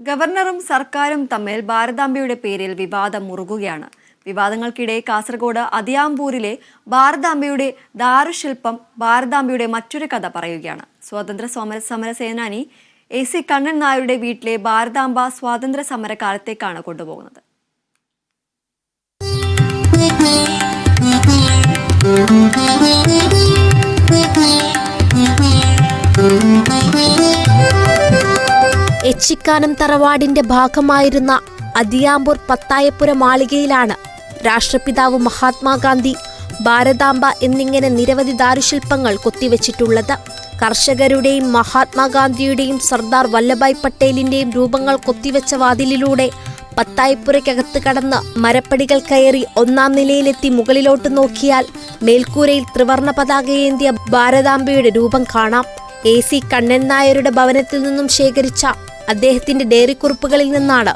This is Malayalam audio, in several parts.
ഗവർണറും സർക്കാരും തമ്മിൽ ഭാരതാംബയുടെ പേരിൽ വിവാദം മുറുകുകയാണ്. വിവാദങ്ങൾക്കിടെ കാസർഗോഡ് അതിയാമ്പൂരിലെ ഭാരതാംബയുടെ ദാരുശില്പം ഭാരതാംബയുടെ മറ്റൊരു കഥ പറയുകയാണ്. സ്വാതന്ത്ര്യ സമര സമര സേനാനി എ സി കണ്ണൻ നായരുടെ വീട്ടിലെ ഭാരതാംബ സ്വാതന്ത്ര്യ സമര കാലത്തേക്കാണ് കൊണ്ടുപോകുന്നത് എച്ചിക്കാനം തറവാടിന്റെ ഭാഗമായിരുന്ന അതിയാമ്പൂർ പത്തായപ്പുര മാളികയിലാണ് രാഷ്ട്രപിതാവ് മഹാത്മാഗാന്ധി ഭാരതാംബ എന്നിങ്ങനെ നിരവധി ദാരുശില്പങ്ങൾ കൊത്തിവെച്ചിട്ടുള്ളത്. കർഷകരുടെയും മഹാത്മാഗാന്ധിയുടെയും സർദാർ വല്ലഭായ് പട്ടേലിന്റെയും രൂപങ്ങൾ കൊത്തിവെച്ച വാതിലിലൂടെ പത്തായിപ്പുരയ്ക്കകത്ത് കടന്ന് മരപ്പടികൾ കയറി ഒന്നാം നിലയിലെത്തി മുകളിലോട്ട് നോക്കിയാൽ മേൽക്കൂരയിൽ ത്രിവർണ പതാകയേന്തിയ ഭാരതാംബയുടെ രൂപം കാണാം. എ സി കണ്ണൻ നായരുടെ ഭവനത്തിൽ നിന്നും ശേഖരിച്ച അദ്ദേഹത്തിന്റെ ഡയറിക്കുറിപ്പുകളിൽ നിന്നാണ്.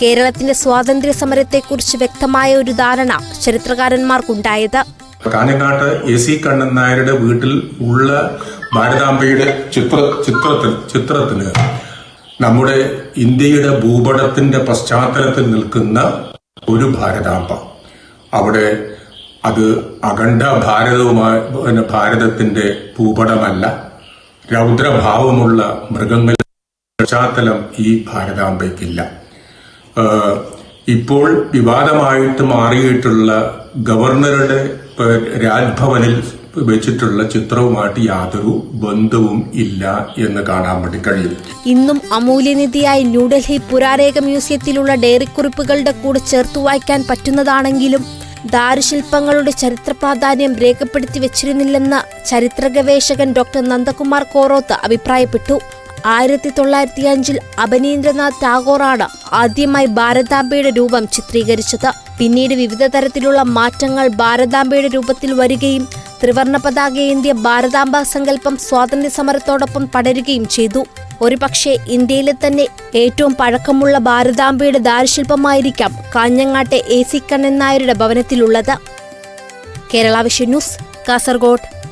കേരളത്തിന്റെ സ്വാതന്ത്ര്യ സമരത്തെക്കുറിച്ച് വ്യക്തമായ ഒരു ധാരണ ചരിത്രകാരന്മാർക്കുണ്ടായത്. കാഞ്ഞങ്ങാട്ട് എ സി കണ്ണൻ നായരുടെ വീട്ടിൽ ഉള്ള ഭാരതാംബയുടെ ചിത്ര ചിത്രത്തിൽ ചിത്രത്തിന് നമ്മുടെ ഇന്ത്യയുടെ ഭൂപടത്തിന്റെ പശ്ചാത്തലത്തിൽ നിൽക്കുന്ന ഒരു ഭാരതാംബ. അവിടെ അത് അഖണ്ഡ ഭാരതവുമായി ഭാരതത്തിന്റെ ഭൂപടമല്ല രൗദ്രഭാവമുള്ള മൃഗങ്ങൾ പശ്ചാത്തലം ഈ ഭാരതാംബയ്ക്കില്ല. ഇപ്പോൾ വിവാദമായിട്ട് മാറിയിട്ടുള്ള ഗവർണറുടെ രാജ്ഭവനിൽ വെച്ചിട്ടുള്ള ചിത്രവുമായിട്ട് യാതൊരു ബന്ധവും ഇല്ല എന്ന് കാണാൻ വേണ്ടി കഴിയും. ഇന്നും അമൂല്യനിധിയായി ന്യൂഡൽഹി പുരാരേഖ മ്യൂസിയത്തിലുള്ള ഡയറിക്കുറിപ്പുകളുടെ കൂടെ ചേർത്തു വായിക്കാൻ പറ്റുന്നതാണെങ്കിലും ദാരുശില്പങ്ങളുടെ ചരിത്ര പ്രാധാന്യം രേഖപ്പെടുത്തി വെച്ചിരുന്നില്ലെന്ന് ചരിത്ര ഗവേഷകൻ ഡോക്ടർ നന്ദകുമാർ കോറോത്ത് അഭിപ്രായപ്പെട്ടു. ആയിരത്തി തൊള്ളായിരത്തി അഞ്ചിൽ അഭിനീന്ദ്രനാഥ് ടാഗോറാണ് ആദ്യമായി ഭാരതാംബയുടെ രൂപം ചിത്രീകരിച്ചത്. പിന്നീട് വിവിധ തരത്തിലുള്ള മാറ്റങ്ങൾ ഭാരതാംബയുടെ രൂപത്തിൽ വരികയും ത്രിവർണ പതാകയേന്തിയ ഭാരതാംബ സങ്കല്പം സ്വാതന്ത്ര്യ സമരത്തോടൊപ്പം പടരുകയും ചെയ്തു. ഒരുപക്ഷെ ഇന്ത്യയിലെ തന്നെ ഏറ്റവും പഴക്കമുള്ള ഭാരതാംബയുടെ ദാരുശില്പമായിരിക്കാം കാഞ്ഞങ്ങാട്ടെ എ സി കണ്ണൻ നായരുടെ ഭവനത്തിലുള്ളത്. Kerala vision news Kasaragod.